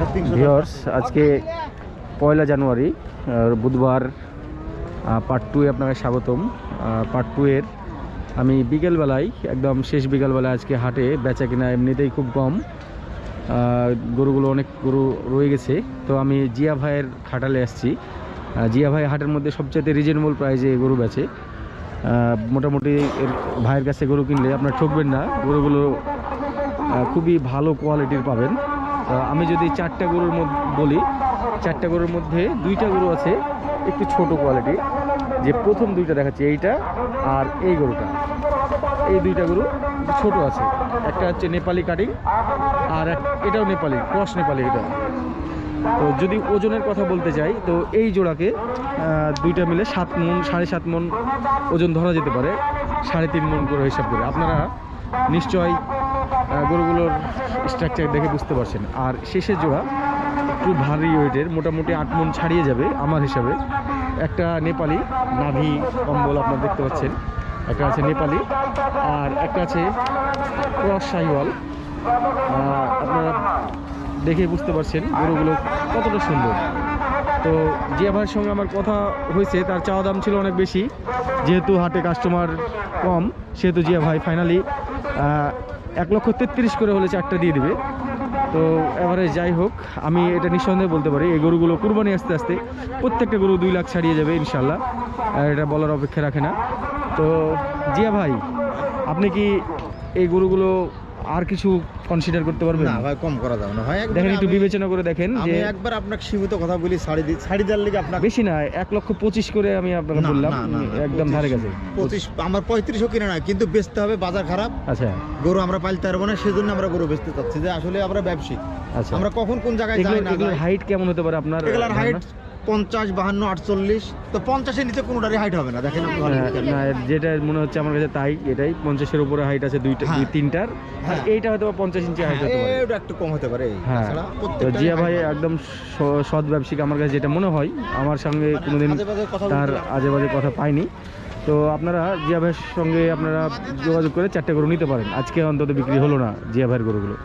Viewers আজকে পয়লা জানুয়ারি বুধবার part টুয়ে আপনাকে স্বাগতম। পার্ট টু এর আমি বিকেলবেলায় একদম শেষ বিকেলবেলায় আজকে হাটে বেচা কিনা এমনিতেই খুব কম। গরুগুলো অনেক গরু রয়ে গেছে। তো আমি জিয়া ভাইয়ের খাটালে আসছি। জিয়া ভাই হাটের মধ্যে সবচেয়ে রিজনেবল প্রাইজে গরু আহ, মোটামুটি এর ভাইয়ের কাছে গরু কিনলে আপনার ঠকবেন না। গরুগুলো খুবই ভালো কোয়ালিটির পাবেন। আমি যদি চারটা গরুর মধ্যে বলি, চারটা গরুর মধ্যে দুইটা গরু আছে, একটু ছোট কোয়ালিটি যে প্রথম দুইটা দেখাচ্ছি, এইটা আর এই গরুটা। এই দুইটা গরু ছোট আছে। একটা হচ্ছে নেপালি কাটিং আর এটাও নেপালি ক্রস নেপালি এটা। তো যদি ওজনের কথা বলতে চাই তো এই জোড়াকে দুইটা মিলে সাত মন, সাড়ে সাত মন ওজন ধরা যেতে পারে, সাড়ে তিন মন করে হিসাব করে। আপনারা নিশ্চয় গরুগুলোর স্ট্রাকচার দেখে বুঝতে পারছেন। আর শেষের জোড়া, একটু ভারী ওয়েটের মোটামুটি আট মন ছাড়িয়ে যাবে আমার হিসাবে। একটা নেপালি নাভি কম্বল আপনারা দেখতে পাচ্ছেন, একটা আছে নেপালি, আর একটা আছে ক্রস শাহিওয়াল আপনারা দেখে বুঝতে পারছেন গরুগুলো কতটা সুন্দর। তো জিয়া ভাইয়ের সঙ্গে আমার কথা হয়েছে, তার চাওয়া দাম ছিল অনেক বেশি, যেহেতু হাটে কাস্টমার কম, সেহেতু জিয়া ভাই ফাইনালি এক লক্ষ তেত্রিশ করে হলে চারটা দিয়ে দেবে। তো এবারে যাই হোক, আমি এটা নিঃসন্দেহে বলতে পারি, এই গরুগুলো কুরবানি আস্তে আস্তে প্রত্যেকটা গরু দুই লাখ ছাড়িয়ে যাবে ইনশাল্লাহ আর এটা বলার অপেক্ষা রাখে না। তো জিয়া ভাই, আপনি কি এই গরুগুলো আর কিছু কনসিডার করতে পারবেন? না ভাই কম করা যাবে না। একবার দেখেন একটু বিবেচনা করে দেখেন যে আমি একবার আপনাকে সীমিত কথা বলি শাড়ি দি শাড়ি দেওয়ার লিগে আপনাকে বেশি না এক লক্ষ পঁচিশ করে আমি আপনাকে বললাম। একদম ধারে কাছে। পঁচিশ আমার পঁয়ত্রিশও কিনে না কিন্তু বেচতে হবে বাজার খারাপ। আচ্ছা। গরু আমরা পালতে পারব না সেজন্য আমরা গরু বেচতে চাচ্ছি। যে আসলে আমরা ব্যবসায়ী। আচ্ছা। আমরা কখন কোন জায়গায় যাই না হাইট কেমন হতে পারে আপনার এগুলার হাইট? পঞ্চাশ বাহান্ন আটচল্লিশ। তো পঞ্চাশের নিচে কোনোটারই হাইট হবে না দেখেন হ্যাঁ, না যেটা মনে হচ্ছে আমার কাছে তাই এটাই। পঞ্চাশের উপরে হাইট আছে দুইটা হ্যাঁ। দুই তিনটার হ্যাঁ। এইটা হয়তো পঞ্চাশ ইঞ্চি হাইট হতে পারে। এটা একটু কম হতে পারে। হ্যাঁ। তো জিয়া ভাই একদম সৎ ব্যবসায়িক আমার কাছে যেটা মনে হয় আমার সঙ্গে কোনোদিন আজে বাজে কথা তার আজে বাজে কথা পাইনি। তো আপনারা জিয়া ভাইয়ের সঙ্গে আপনারা যোগাযোগ করে চারটে গরু নিতে পারেন। আজকে অন্তত বিক্রি হলো না জিয়া ভাইয়ের গরুগুলো।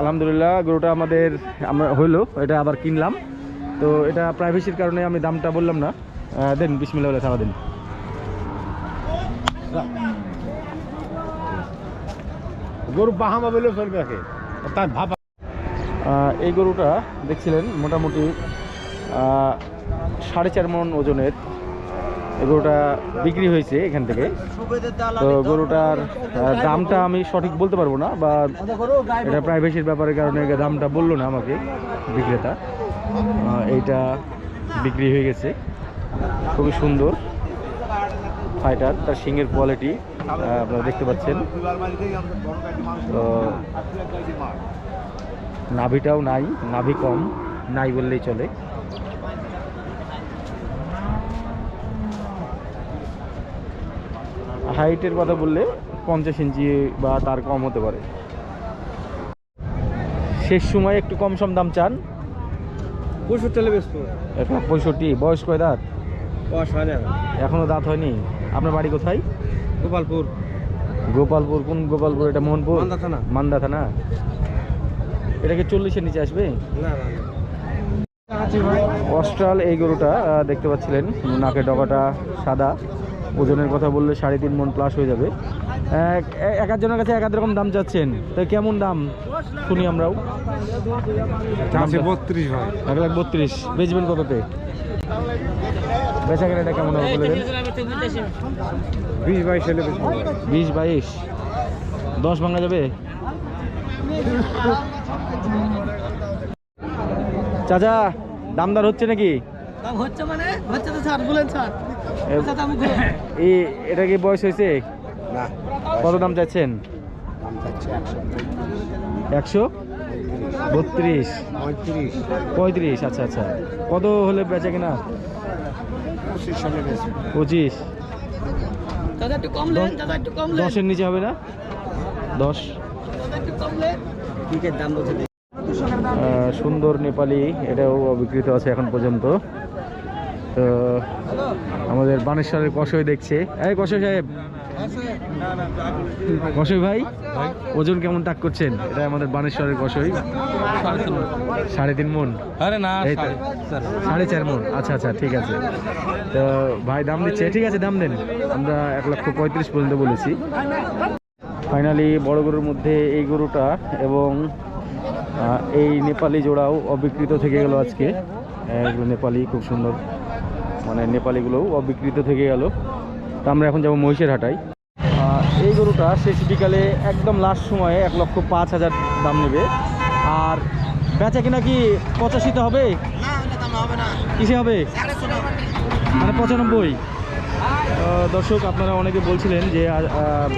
আলহামদুলিল্লাহ গরুটা আমাদের আমরা হইল এটা আবার কিনলাম। তো এটা প্রাইভেসির কারণে আমি দামটা বললাম না। দেন বিসমিল্লা বলে থাকা দিন। গরু বাহামা বলে ফেলবে তাই ভাব এই গরুটা দেখছিলেন মোটামুটি সাড়ে চার মন ওজনের। গরুটা বিক্রি হয়েছে এখান থেকে। তো গরুটার দামটা আমি সঠিক বলতে পারব না, বা এটা প্রাইভেসির ব্যাপারের কারণে দামটা বলল না আমাকে বিক্রেতা। এইটা বিক্রি হয়ে গেছে। খুবই সুন্দর ফাইটার তার শিংয়ের কোয়ালিটি আপনারা দেখতে পাচ্ছেন। তো নাভিটাও নাই, নাভি কম, নাই বললেই চলে। হাইটের কথা বললে পঞ্চাশ ইঞ্চি বা তার কম হতে পারে। শেষ সময় একটু কম সম দাম চান। পঁয়ষট্টি হলে বেশ এক লাখ পঁয়ষট্টি বয়স কয় দাঁত? পাঁচ হয় না। এখনও দাঁত হয়নি। আপনার বাড়ি কোথায়? গোপালপুর। গোপালপুর কোন গোপালপুর? এটা মোহনপুর? মান্দা থানা। মান্দা থানা। এটা কি চল্লিশের নিচে আসবে? না অস্ট্রাল এই গরুটা দেখতে পাচ্ছিলেন। নাকের ডগাটা সাদা। ওজনের কথা বললে সাড়ে তিন মন প্লাস হয়ে যাবে। এক এক একজনের কাছে এক এক রকম দাম চাচ্ছেন। তো কেমন দাম শুনি আমরাও। বত্রিশ ভাই। এক লাখ বত্রিশ। বেচবেন কততে? বেচা কেনাটা কেমন হবে বলে দেন? বিশ বাইশ হলে বিশ বাইশ। দশ ভাঙা যাবে? চাচা দামদার হচ্ছে নাকি? দাম হচ্ছে মানে? হচ্ছে তো স্যার বলেন স্যার। আচ্ছা এটা কি বয়স হয়েছে? কত দাম চাচ্ছেন? একশো বত্রিশ। পঁয়ত্রিশ। আচ্ছা আচ্ছা। কত হলে বেচা কিনা? পঁচিশ দশের নিচে হবে না? দশ। সুন্দর নেপালি এটাও বিক্রিত আছে এখন পর্যন্ত। তো আমাদের বানেশ্বরের কষই দেখছে। এই কষই সাহেব। কষই ভাই ওজন কেমন তাক করছেন? এটা আমাদের বানেশ্বরের কষই সাড়ে তিন মন। আরে না সাড়ে চার মন। আচ্ছা আচ্ছা ঠিক আছে। তো ভাই দাম দিচ্ছে। ঠিক আছে দাম দেন। আমরা এক লক্ষ পঁয়ত্রিশ পর্যন্ত বলেছি। ফাইনালি বড় গরুর মধ্যে এই গরুটা এবং এই নেপালি জোড়াও অবিকৃত থেকে গেল আজকে। নেপালি খুব সুন্দর। মানে নেপালিগুলোও অবিকৃত থেকে গেল। তো আমরা এখন যাব মহিষের হাটাই এই গরুটা শেষ বিকালে একদম লাস্ট সময়ে এক লক্ষ পাঁচ হাজার দাম নেবে। আর বেচা কিনা কি পঁচাশিতে হবে? কিসে হবে? মানে পঁচানব্বই। দর্শক আপনারা অনেকে বলছিলেন যে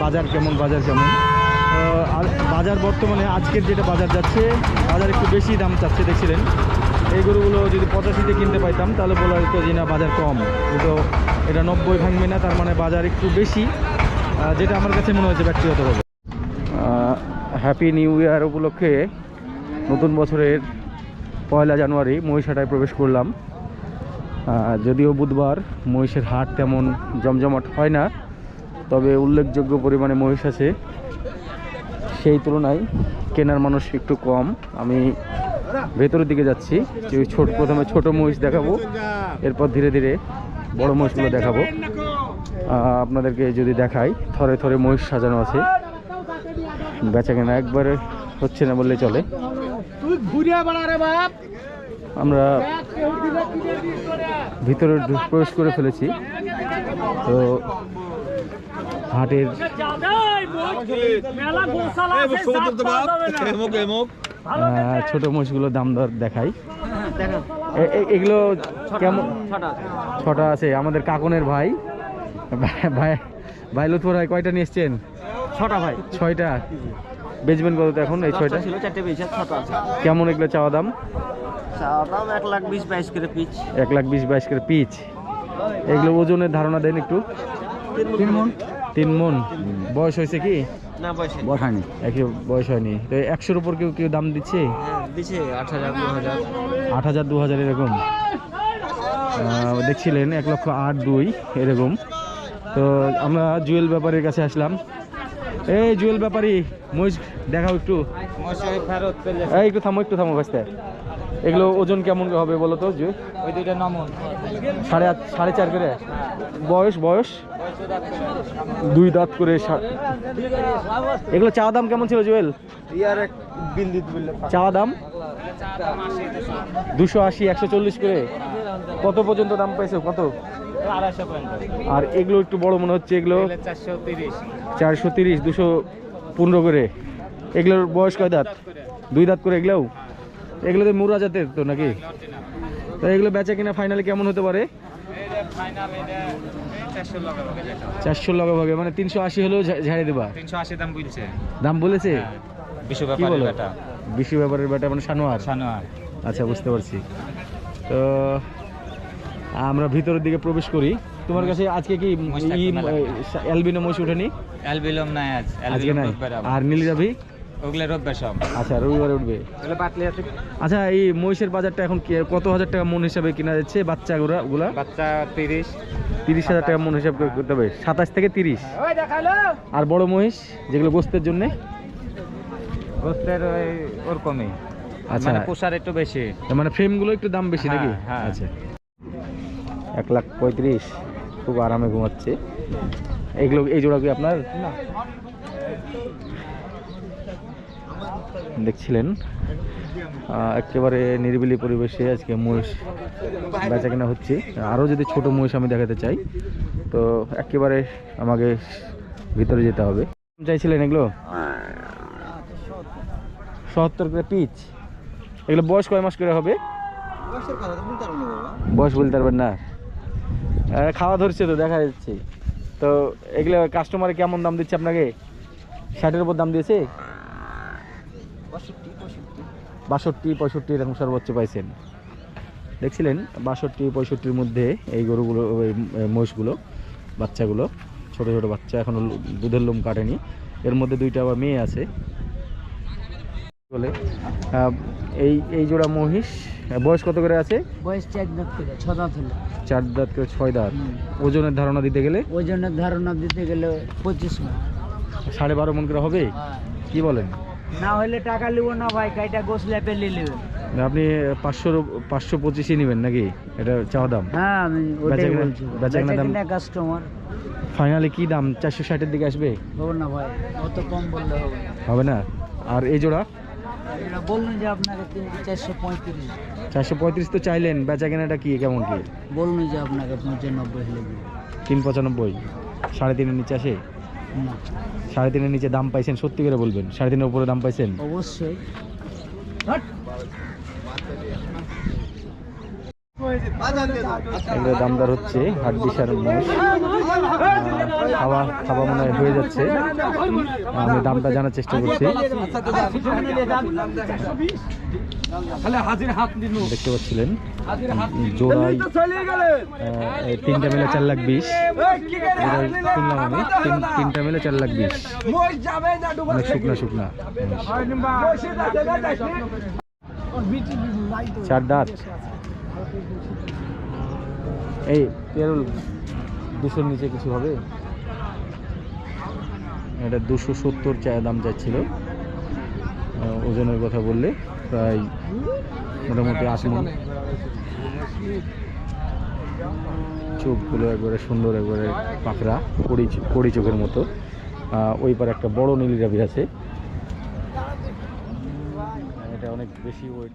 বাজার কেমন বাজার কেমন। আর বাজার বর্তমানে আজকের যেটা বাজার যাচ্ছে বাজার একটু বেশি দাম চাচ্ছে দেখছিলেন। এই গরুগুলো যদি পঁচাশিতে কিনতে পাইতাম, তাহলে বলা হতো যে না, বাজার কম। কিন্তু এটা নব্বই ভাঙবে না, তার মানে বাজার একটু বেশি। যেটা আমার কাছে মনে হয়েছে ব্যক্তিগতভাবে। হ্যাপি নিউ ইয়ার উপলক্ষে নতুন বছরের পয়লা জানুয়ারি মহিষাটায় প্রবেশ করলাম। যদিও বুধবার মহিষের হাট তেমন জমজমাট হয় না, তবে উল্লেখযোগ্য পরিমাণে মহিষ আছে। সেই তুলনায় কেনার মানুষ একটু কম। আমি ভেতরের দিকে যাচ্ছি। ওই ছোট প্রথমে ছোট মহিষ দেখাবো। এরপর ধীরে ধীরে বড় মহিষগুলো দেখাবো। আপনাদেরকে যদি দেখাই, থরে থরে মহিষ সাজানো আছে। বেচা কেনা একবারে হচ্ছে না বললে চলে। আমরা ভিতরে প্রবেশ করে ফেলেছি। তো হাটের ছোট মোষগুলো দাম দর দেখাই। এগুলো কেমন? ছটা আছে। আমাদের কাকনের ভাই। ভাই- ভাই লুৎফর ভাই কয়টা নিয়ে এসছেন? ছটা ভাই। ছয়টা। বেচবেন কত এখন এই ছয়টা? ছিল চারটে ছটা আছে। কেমন এগুলো চাওয়া দাম? চাওয়া দাম এক লাখ বিশ বাইশ করে পিচ। এক লাখ বিশ বাইশ করে পিচ। এগুলো ওজনের ধারণা দেন একটু। তিন মন। তিন মন। বয়স হয়েছে কি? না একই বয়স হয়নি। তো একশোর উপর কেউ কেউ দাম দিচ্ছে? হ্যাঁ আট হাজার দু হাজার। আট হাজার দু হাজার এরকম। দেখছিলেন এক লক্ষ আট দুই এরকম। তো আমরা জুয়েল ব্যাপারীর কাছে আসলাম। এই জুয়েল ব্যাপারী মহিষ দেখাও একটু। এই একটু থামো একটু থামো বাস্তে এগুলো ওজন কেমন হবে বলো তো জুয়েল ওই দুইটা নমন। সাড়ে আট সাড়ে চার করে? বয়স বয়স? দুই দাঁত করে সা- এগুলো চাওয়া দাম কেমন ছিল জুয়েল? ইয়ার এক বিল দিতে বললে চাওয়া দাম? দুশো আশি একশো চল্লিশ করে। কত পর্যন্ত দাম পাইছো কত? আর এগুলো একটু বড় মনে হচ্ছে এগুলো চারশো তিরিশ। চারশো তিরিশ দুশো পনেরো করে। এগুলোর বয়স কয় দাঁত? দুই দাঁত করে এগুলোও? এগুলো তো মুরা জাতের তো নাকি? তো এগুলো বেচা কিনা ফাইনালি কেমন হতে পারে? চারশো লগে ভাগে মানে তিনশো আশি হলেও ঝাড়ে দেবা। তিনশো আশি দাম বলছে? দাম বলেছে বিশ্ব ব্যাপারের বেটা মানে সানোয়ার সানোয়ার আচ্ছা বুঝতে পারছি। তো আমরা ভিতরের দিকে প্রবেশ করি। তোমার কাছে আজকে কি। অ্যালবিনো মহিষ ওঠেনি অ্যালবিলম নাই আজ। আজকে নাই। আর নীলরাভি ওগুলো রোববার সব আচ্ছা রবিবারে উঠবে। ওগুলো পাতলি আছে। আচ্ছা এই মহিষের বাজারটা এখন কত হাজার টাকা মন হিসাবে কিনা যাচ্ছে বাচ্চা গুলা গুলা বাচ্চা তিরিশ। তিরিশ হাজার টাকা মন হিসাব করতে হবে সাতাশ থেকে তিরিশ। আর বড় মহিষ যেগুলো গোস্তের জন্য? গোস্তের ওই ওরকমই। আচ্ছা। মানে পোষার একটু বেশি। মানে ফ্রেমগুলো একটু দাম বেশি নাকি? হ্যাঁ, হ্যাঁ। আচ্ছা। এক লাখ পঁয়ত্রিশ খুব আরামে ঘুমাচ্ছে। এইগুলো এই জোড়া কি আপনার দেখছিলেন। একেবারে নিরিবিলি পরিবেশে আজকে মহিষ বেচা কেনা হচ্ছে। আরও যদি ছোট মহিষ আমি দেখাতে চাই, তো একেবারে আমাকে ভিতরে যেতে হবে। চাইছিলেন এগুলো? সত্তর করে পিচ। এগুলো বয়স কয় মাস করে হবে? বয়স বলতে পারবেন না। খাওয়া ধরছে তো, দেখা যাচ্ছে। তো এগুলো কাস্টমারে কেমন দাম দিচ্ছে আপনাকে? ষাটের উপর দাম দিয়েছে? বাষট্টি পঁয়ষট্টি। এরকম সর্বোচ্চ পাইছেন। দেখছিলেন বাষট্টি পঁয়ষট্টির মধ্যে এই গরুগুলো ওই মহিষগুলো বাচ্চাগুলো ছোট ছোট বাচ্চা এখনও দুধের লোম কাটেনি। এর মধ্যে দুইটা আবার মেয়ে আছে। বলে এই এই জোড়া মহিষ বয়স কত করে আছে? বয়স চার দাঁত করে ছ দাঁত হলো। চার দাঁত করে ছয় দাঁত। ওজনের ধারণা দিতে গেলে? ওজনের ধারণা দিতে গেলে পঁচিশ সাড়ে বারো মন করে হবে? কি বলেন? না হলে টাকা লিব না ভাই কাইটা গোস ল্যাপে নিয়ে আপনি পাঁচশো পাঁচশো পঁচিশই নেবেন নাকি? এটা চাওয়া দাম? হ্যাঁ আমি ওটাই বলছি। বেচাকেনা দাম- কাস্টমার ফাইনালি কি দাম? চারশো ষাটের দিকে আসবে? হবে না ভাই অত কম বললে হবে না। হবে না? আর এই জোড়া? এটা বলুন যে আপনাকে চারশো পঁয়ত্রিশ। চারশো পঁয়ত্রিশ তো চাইলেন বেচা কেনাটা কি কেমন কি? বলুন যে আপনাকে পঁচানব্বই। তিন পঁচানব্বই সাড়ে তিনের নিচে আসে? সাড়ে তিনের নিচে দাম পাইছেন সত্যি করে বলবেন সাড়ে তিনের উপরে দাম পাইছেন? অবশ্যই। দামদার হচ্ছে বিশার মোষ। খাওয়া খাওয়া মনে হয় যাচ্ছে। আমি দামটা জানার চেষ্টা করছি। দেখতে পাচ্ছিলেন জোড়াই তিনটা মিলে চার লাখ বিশ। শুনলাম আমি তিন- তিনটা মিলে চার লাখ বিশ। অনেক শুকনা শুকনা। চার দাঁত। এই তেরুল দুশোর নিচে কিছু হবে? এটা দুশো সত্তর চা দাম যাচ্ছিল। ওজনের কথা বললে প্রায় মোটামুটি আট মন চোখগুলো একবারে সুন্দর, একবারে পাকড়া কড়ি কড়ি চোখের মতো। ওই পারে একটা বড় নীল গাভী আছে। এটা অনেক বেশি ওয়েট